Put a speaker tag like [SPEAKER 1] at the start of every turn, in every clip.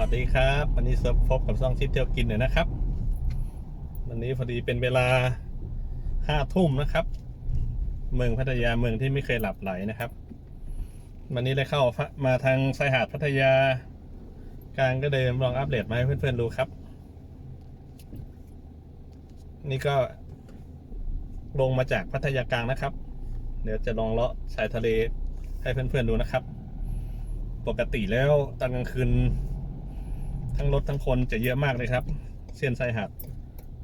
[SPEAKER 1] วัสดีครับ วันนี้เซิร์ฟพบกับซ่องทิปเที่ยวกินเลยนะครับ วันนี้พอดีเป็นเวลาห้าทุ่มนะครับ เมืองพัทยาเมืองที่ไม่เคยหลับไหลนะครับ วันนี้เลยเข้ามาทางชายหาดพัทยา กลางก็เดิมลองอัปเดตมาให้เพื่อนๆดูครับ นี่ก็ลงมาจากพัทยากลางนะครับ เดี๋ยวจะลองเลาะชายทะเลให้เพื่อนๆดูนะครับ ปกติแล้วตอนกลางคืน ทั้งรถทั้งคนจะเยอะมากเลยครับ เส้นชายหาด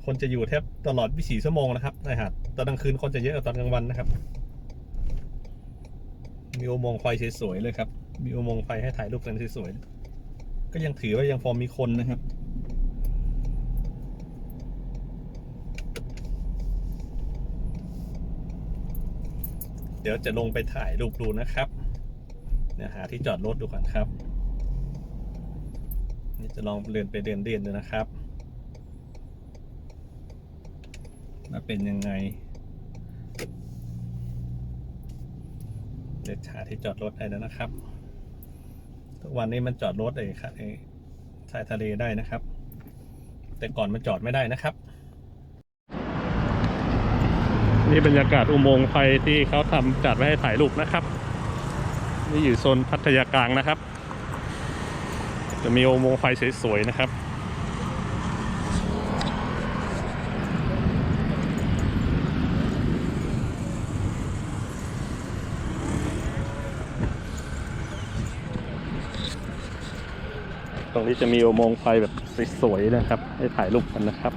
[SPEAKER 1] คนจะอยู่แทบตลอด 24 ชั่วโมงนะครับชายหาดตอนกลางคืนคนจะเยอะกว่าตอนกลางวันนะครับ มีอุโมงค์ไฟสวยๆเลยครับ มีอุโมงค์ไฟให้ถ่ายรูปกันสวยๆก็ยังถือว่ายังพอมีคนนะครับเดี๋ยวจะลงไปถ่ายรูปดูนะครับเดี๋ยหาที่จอดรถดูก่อนครับ นี่จะลองเดินไปเดินเดินดูนะครับว่าเป็นยังไงเดี๋ยวหาที่จอดรถได้แล้วนะครับ ทุกวันนี้มันจอดรถไอ้ค่ะไอ้ชายทะเลได้นะครับ แต่ก่อนมันจอดไม่ได้นะครับ นี่บรรยากาศอุโมงค์ไฟที่เขาทำจัดไว้ให้ถ่ายรูปนะครับ นี่อยู่โซนพัทยากลางนะครับ จะมีโอโมงไฟสวยๆนะครับ ตรงนี้จะมีโอโมงไฟแบบสวยๆนะครับ ให้ถ่ายรูปกันนะครับ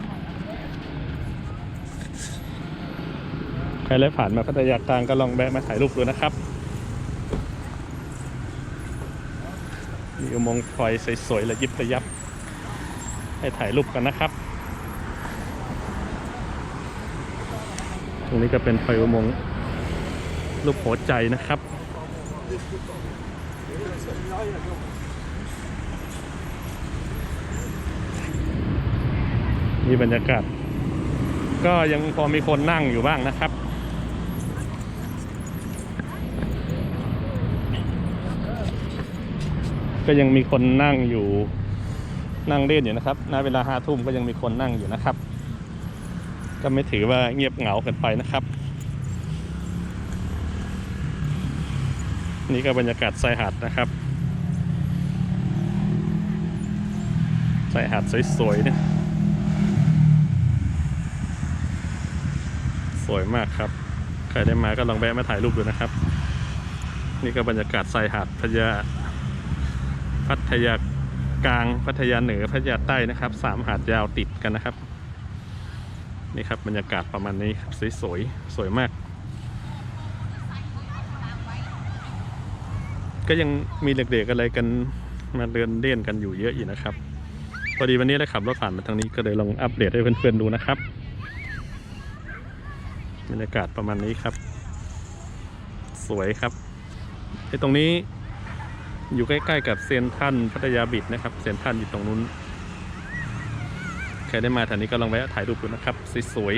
[SPEAKER 1] ใครได้ผ่านมาพัทยากลางก็ลองแวะมาถ่ายรูปดูนะครับ มีอุโมงค์ไฟสวยๆระยิบระยับ ให้ถ่ายรูปกันนะครับ ตรงนี้ก็เป็นไฟอุโมงค์รูปหัวใจนะครับมีบรรยากาศ ก็ยังพอมีคนนั่งอยู่บ้างนะครับ ก็ยังมีคนนั่งอยู่นั่งเล่นอยู่นะครับณเวลาห้าทุ่มก็ยังมีคนนั่งอยู่นะครับ ก็ไม่ถือว่าเงียบเหงาเกินไปนะครับ นี่ก็บรรยากาศชายหาดนะครับชายหาดสวยๆเนี่ยสวยมากครับ ใครได้มาก็ลองแวะมาถ่ายรูปดูนะครับ นี่ก็บรรยากาศชายหาดพัทยา พัทยากลางพัทยาเหนือพัทยาใต้นะครับสามหาดยาวติดกันนะครับ นี่ครับบรรยากาศประมาณนี้ครับสวยๆสวยมาก ก็ยังมีเด็กๆอะไรกันมาเดินเล่นกันอยู่เยอะอยู่นะครับ พอดีวันนี้ได้ขับรถผ่านมาทางนี้ก็เลยลองอัปเดตให้เพื่อนๆดูนะครับบรรยากาศประมาณนี้ครับ สวยครับไอ้ตรงนี้ อยู่ใกล้ๆกับเซนทันพัทยาบิดนะครับ เซนทันอยู่ตรงนู้น ใครได้มาแถวนี้ก็ลองแวะถ่ายรูปดูนะครับ สวย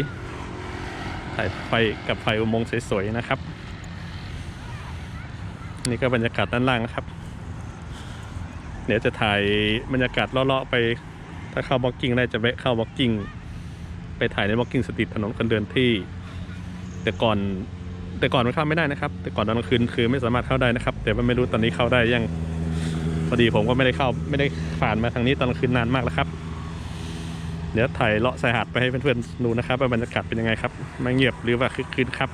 [SPEAKER 1] ๆ ถ่ายไฟกับไฟอุโมงค์สวยๆนะครับ นี่ก็บรรยากาศด้านล่างนะครับ เดี๋ยวจะถ่ายบรรยากาศเลาะๆไป ถ้าเข้าบ็อกกิ้งได้จะแวะเข้าบ็อกกิ้ง ไปถ่ายในบ็อกกิ้งสตรีทถนนคนเดินที่ แต่ก่อน แต่ก่อนมันเข้าไม่ได้นะครับ แต่ก่อนตอนกลางคืนคือไม่สามารถเข้าได้นะครับ แต่ว่าไม่รู้ตอนนี้เข้าได้ยังพอดีผมก็ไม่ได้เข้าไม่ได้ผ่านมาทางนี้ตอนกลางคืนนานมากแล้วครับ เดี๋ยวถ่ายเลาะชายหาดไปให้เพื่อนๆดูนะครับว่าบรรยากาศเป็นยังไงครับไม่เงียบหรือว่าคึกคืนครับ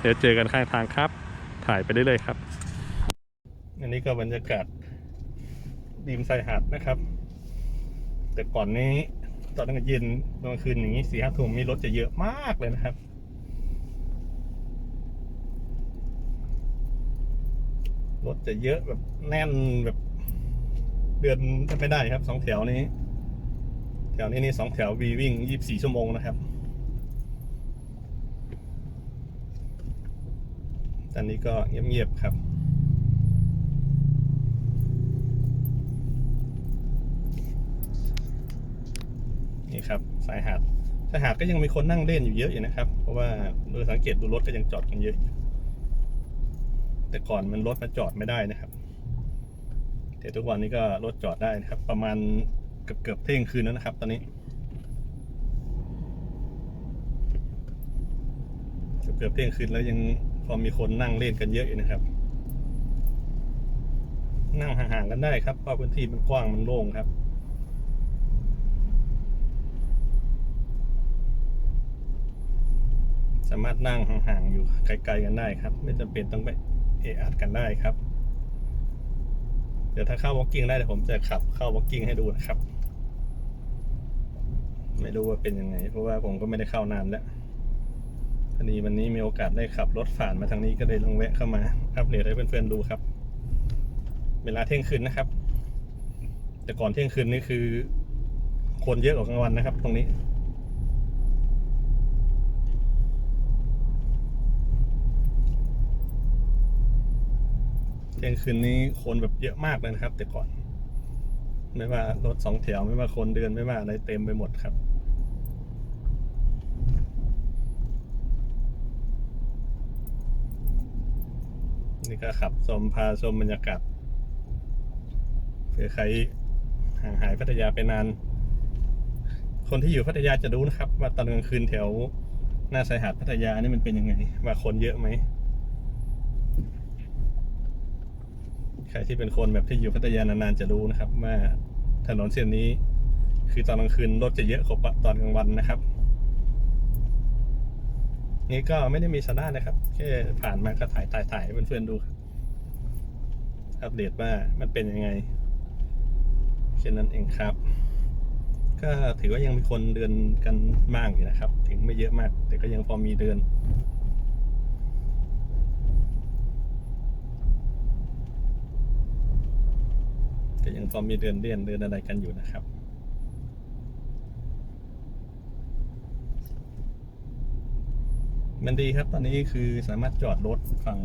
[SPEAKER 1] เดี๋ยวเจอกันข้างทางครับ ถ่ายไปเรื่อยๆครับ อันนี้ก็บรรยากาศริมชายหาดนะครับ แต่ก่อนนี้ตอนกลางเย็นตอนกลางคืนอย่างนี้สี่ห้าทุ่มมีรถจะเยอะมากเลยนะครับ รถจะเยอะแบบแน่นแบบเดินไม่ได้ครับสองแถวนี้ แถวนี้นี่สองแถววีวิ่งยี่บสี่ชั่วโมงนะครับตอนนี้ก็เงียบๆครับนี่ครับสายหาดสายหาดก็ยังมีคนนั่งเล่นอยู่เยอะอยู่นะครับ เพราะว่าโดยสังเกตดูรถก็ยังจอดกันเยอะอยู่ แต่ก่อนมันรถมาจอดไม่ได้นะครับ แต่ทุกวันนี้ก็รถจอดได้นะครับ ประมาณเกือบเกือบเที่ยงคืนแล้วนะครับ ตอนนี้ เกือบเกือบเที่ยงคืนแล้วยังพอมีคนนั่งเล่นกันเยอะอยู่นะครับ นั่งห่างๆกันได้ครับเพราะพื้นที่มันกว้างมันโล่งครับสามารถนั่งห่างๆอยู่ไกลๆกันได้ครับ ไม่จำเป็นต้องไป เออัดกันได้ครับ เดี๋ยวถ้าเข้าวอล์กกิ้งได้เดี๋ยวผมจะขับเข้าวอล์กกิ้งให้ดูนะครับ ไม่รู้ว่าเป็นยังไง เพราะว่าผมก็ไม่ได้เข้านานแล้วพอดีวันนี้มีโอกาสได้ขับรถผ่านมาทางนี้ก็เลยลองแวะเข้ามา อัปเดตให้เพื่อนๆดูครับ เวลาเที่ยงคืนนะครับ แต่ก่อนเที่ยงคืนนี่คือ คนเยอะกว่ากลางวันนะครับ ตรงนี้ เที่ยงคืนนี้คนแบบเยอะมากเลยนะครับ แต่ก่อน ไม่ว่ารถสองแถวไม่ว่าคนเดินไม่ว่าอะไรเต็มไปหมดครับนี่ก็ขับชมพาชมบรรยากาศเผื่อใครห่างหายพัทยาไปนาน คนที่อยู่พัทยาจะรู้นะครับ ว่าตอนกลางคืนแถวหน้าชายหาดพัทยานี่มันเป็นยังไง ว่าคนเยอะไหม ใค รที่เป็นคนแบบที่อยู่พัทยานานๆจะรู้นะครับว่าถนนเส้นนี้ คือตอนกลางคืนรถจะเยอะกว่าตอนกลางวันนะครับ นี่ก็ไม่ได้มีสาระนะครับแค่ผ่านมาก็ถ่ายถ่ายถ่ายให้เพื่อนๆดูครับอัปเดตว่ามันเป็นยังไงแค่นั้นเองครับ ก็ถือว่ายังมีคนเดินกันมากอยู่นะครับ ถึงไม่เยอะมาก แต่ก็ยังพอมีเดิน แต่ยังพอมีเดินเลี่ยนเดินอะไรกันอยู่นะครับ มันดีครับตอนนี้คือสามารถจอดรถฝั่ง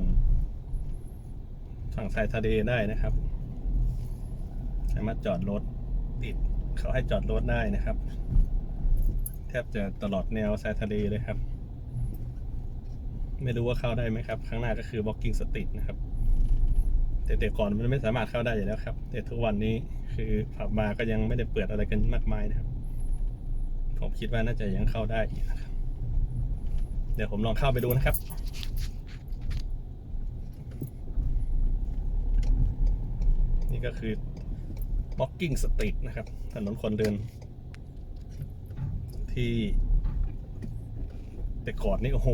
[SPEAKER 1] ฝั่งสายทะเลได้นะครับ สามารถจอดรถติดเขาให้จอดรถได้นะครับ แทบจะตลอดแนวสายทะเลเลยครับ ไม่รู้ว่าเข้าได้ไหมครับ ข้างหน้าก็คือ walking street นะครับ แต่แต่ก่อนมันไม่สามารถเข้าได้อยู่แล้วครับ แต่ทุกวันนี้คือผับบาร์ก็ยังไม่ได้เปิดอะไรกันมากมายนะครับ ผมคิดว่าน่าจะยังเข้าได้อีกนะครับ เดี๋ยวผมลองเข้าไปดูนะครับนี่ก็คือ walking street นะครับ ถนนคนเดิน ที่แต่ก่อนนี่โอ้โห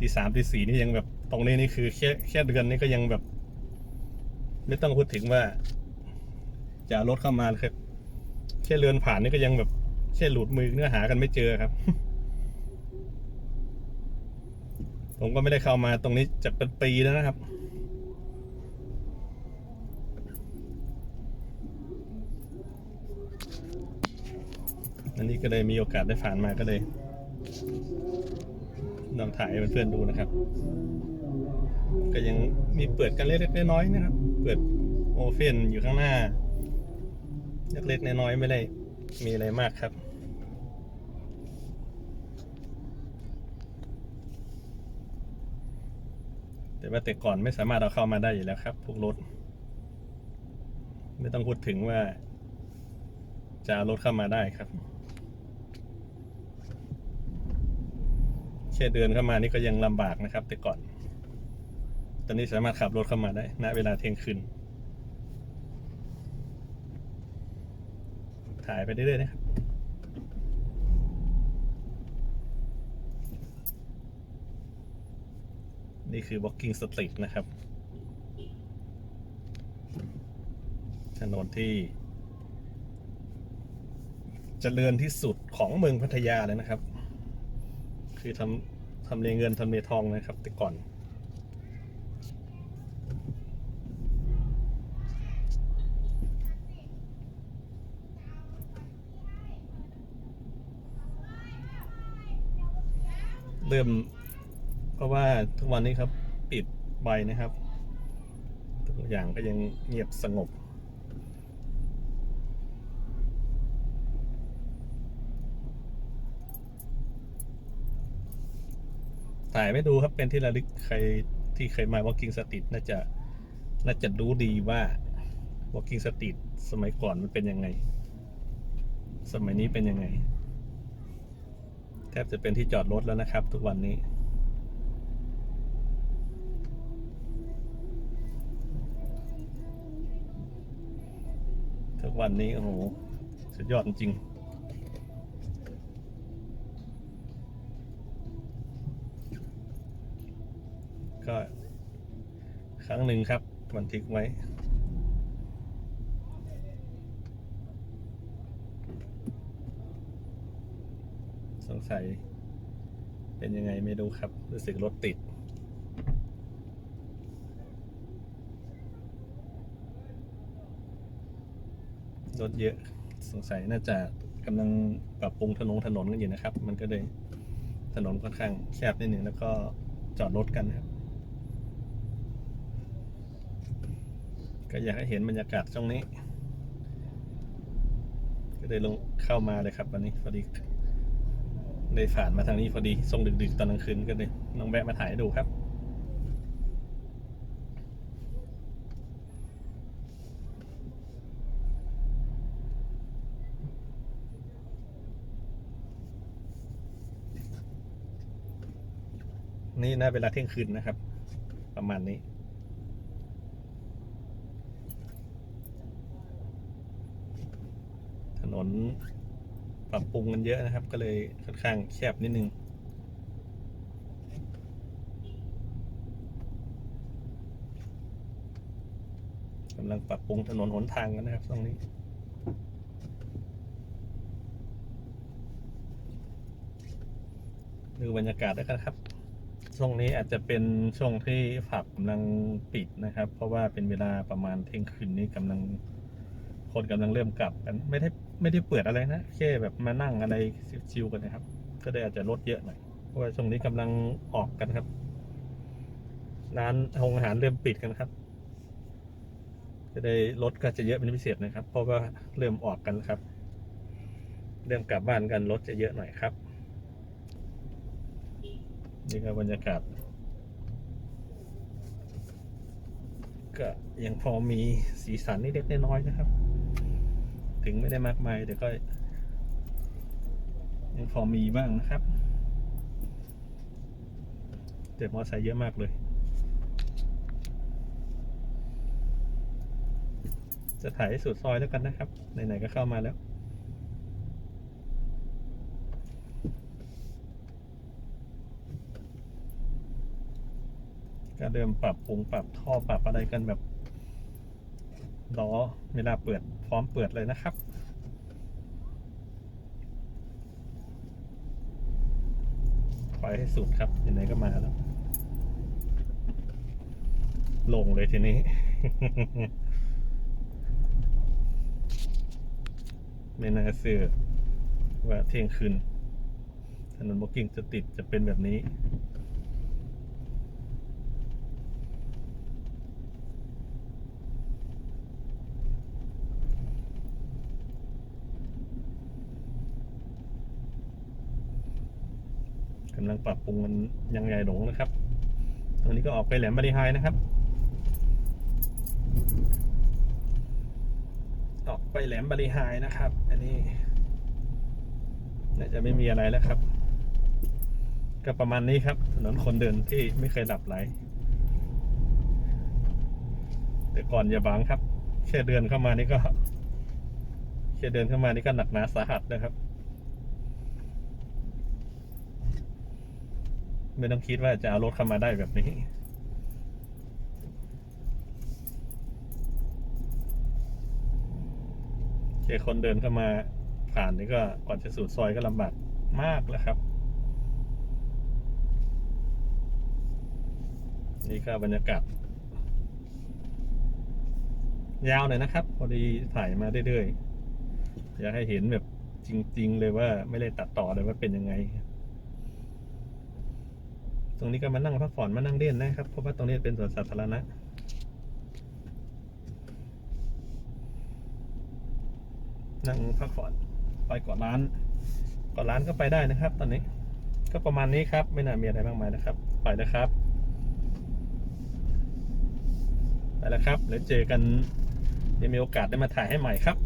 [SPEAKER 1] ตีสามตีสี่นี่ยังแบบ ตรงนี้นี่คือแค่แค่เดือนนี่ก็ยังแบบ ไม่ต้องพูดถึงว่า จะเอารถเข้ามาครับแค่เรือนผ่านนี่ก็ยังแบบแค่หลุดมือเนื้อหากันไม่เจอครับ ผมก็ไม่ได้เข้ามาตรงนี้จะเป็นปีแล้วนะครับอันนี้ก็เลยมีโอกาสได้ผ่านมาก็เลยลองถ่ายให้เพื่อนๆดูนะครับ ก็ยังมีเปิดกันเล็กๆน้อยๆนะครับ เปิดโอเฟนอยู่ข้างหน้า เล็กๆน้อยๆไม่ได้มีอะไรมากครับแต่ว่าแต่ก่อนไม่สามารถเอาเข้ามาได้อยู่แล้วครับ พวกรถ ไม่ต้องพูดถึงว่า จะเอารถเข้ามาได้ครับ แค่เดินเข้ามานี่ก็ยังลำบากนะครับ แต่ก่อน ตอนนี้สามารถขับรถเข้ามาได้ณเวลาเที่ยงคืน ถ่ายไปเรื่อยๆนะครับนี่คือ walking street นะครับ ถนนที่เจริญที่สุดของเมืองพัทยาเลยนะครับ คือทำทำเลเงินทำเลทองนะครับ แต่ก่อน เริ่ม เพราะว่าทุกวันนี้ครับ ปิดใบนะครับทุกอย่างก็ยังเงียบสงบถ่ายไม่ดูครับเป็นที่ระลึกใครที่เคยมา walking street น่าจะน่าจะรู้ดีว่า walking street สมัยก่อนมันเป็นยังไง สมัยนี้เป็นยังไง แทบจะเป็นที่จอดรถแล้วนะครับ ทุกวันนี้ ทุกวันนี้ โอ้โห สุดยอดจริงก็ครั้งหนึ่งครับบันทึกไว้ สงสัยเป็นยังไงไม่รู้ครับ รู้สึกรถติด รถเยอะสงสัยน่าจะกำลังปรับปรุงถนนถนนกันอยู่นะครับ มันก็เลยถนนค่อนข้างแคบนิดหนึ่งแล้วก็จอดรถกันครับ ก็อยากให้เห็นบรรยากาศช่วงนี้ ก็เลยลงเข้ามาเลยครับวันนี้พอดี ได้ผ่านมาทางนี้พอดีส่งดึกๆ ตอนกลางคืนก็เลยลองแวะมาถ่ายให้ดูครับ นี่น่าเวลาเที่ยงคืนนะครับ ประมาณนี้ถนน ปรับปรุงกันเยอะนะครับ ก็เลยค่อนข้างแคบนิดนึงกำลังปรับปรุงถนนหนทางกันนะครับตรงนี้ดูบรรยากาศด้วยกันครับ ช่วงนี้อาจจะเป็นช่วงที่ผับกำลังปิดนะครับ เพราะว่าเป็นเวลาประมาณเที่ยงคืนนี้กำลังคนกำลังเริ่มกลับกันไม่ได้ ไม่ได้เปิดอะไรนะแค่แบบมานั่งอะไรชิวๆกันนะครับ ก็เลยอาจจะลดเยอะหน่อยเพราะว่าช่วงนี้กำลังออกกันครับ ร้านโรงอาหารเริ่มปิดกันครับ จะได้รถก็จะเยอะเป็นพิเศษนะครับ เพราะว่าเริ่มออกกันครับ เริ่มกลับบ้านกันรถจะเยอะหน่อยครับ นี่ก็บรรยากาศก็ยังพอมีสีสันนิดเล็กน้อยนะครับ ถึงไม่ได้มากมายแต่ก็ยังพอมีบ้างนะครับ แต่มอเตอร์ไซค์เยอะมากเลยจะถ่ายให้สุดซอยแล้วกันนะครับ ไหนๆก็เข้ามาแล้ว ก็เดิมปรับปรุงปรับท่อปรับอะไรกันแบบ ล้อเวลาเปิดพร้อมเปิดเลยนะครับไปให้สุดครับยังไงก็มาแล้ว ลงเลยทีนี้ ไม่น่าเสือว่าเที่ยงคืนถนนบอกกิ้งจะติดจะเป็นแบบนี้ ปรับปรุงมันยังใหญ่หลงนะครับ ตรงนี้ก็ออกไปแหลมบริหายนะครับ ออกไปแหลมบริหายนะครับ อันนี้น่าจะไม่มีอะไรแล้วครับ ก็ประมาณนี้ครับ ถนนคนเดินที่ไม่เคยหลับไหล แต่ก่อนอย่าบังครับแค่เดินเข้ามานี่ก็แค่เดินเข้ามานี่ก็หนักหนาสาหัสนะครับ ไม่ต้องคิดว่าจะเอารถเข้ามาได้แบบนี้แค่คนเดินเข้ามาผ่านนี่ก็ก่อนจะสู่ซอยก็ลำบากมากแล้วครับ นี่ก็บรรยากาศยาวหน่อยนะครับ พอดีถ่ายมาเรื่อยๆอยากให้เห็นแบบจริง ๆ เลยว่าไม่ได้ตัดต่อเลยว่าเป็นยังไง ตรงนี้ก็มานั่งพักผ่อนมานั่งเล่นนะครับ เพราะว่าตรงนี้เป็นสวนสาธารณะนั่งพักผ่อนไปก่อนร้านก่อนร้านก็ไปได้นะครับ ตอนนี้ ก็ประมาณนี้ครับ ไม่น่ามีอะไรมากมายนะครับ ไปนะครับ ไปแล้วครับเดี๋ยวเจอกันเดี๋ยวมีโอกาสได้มาถ่ายให้ใหม่ครับ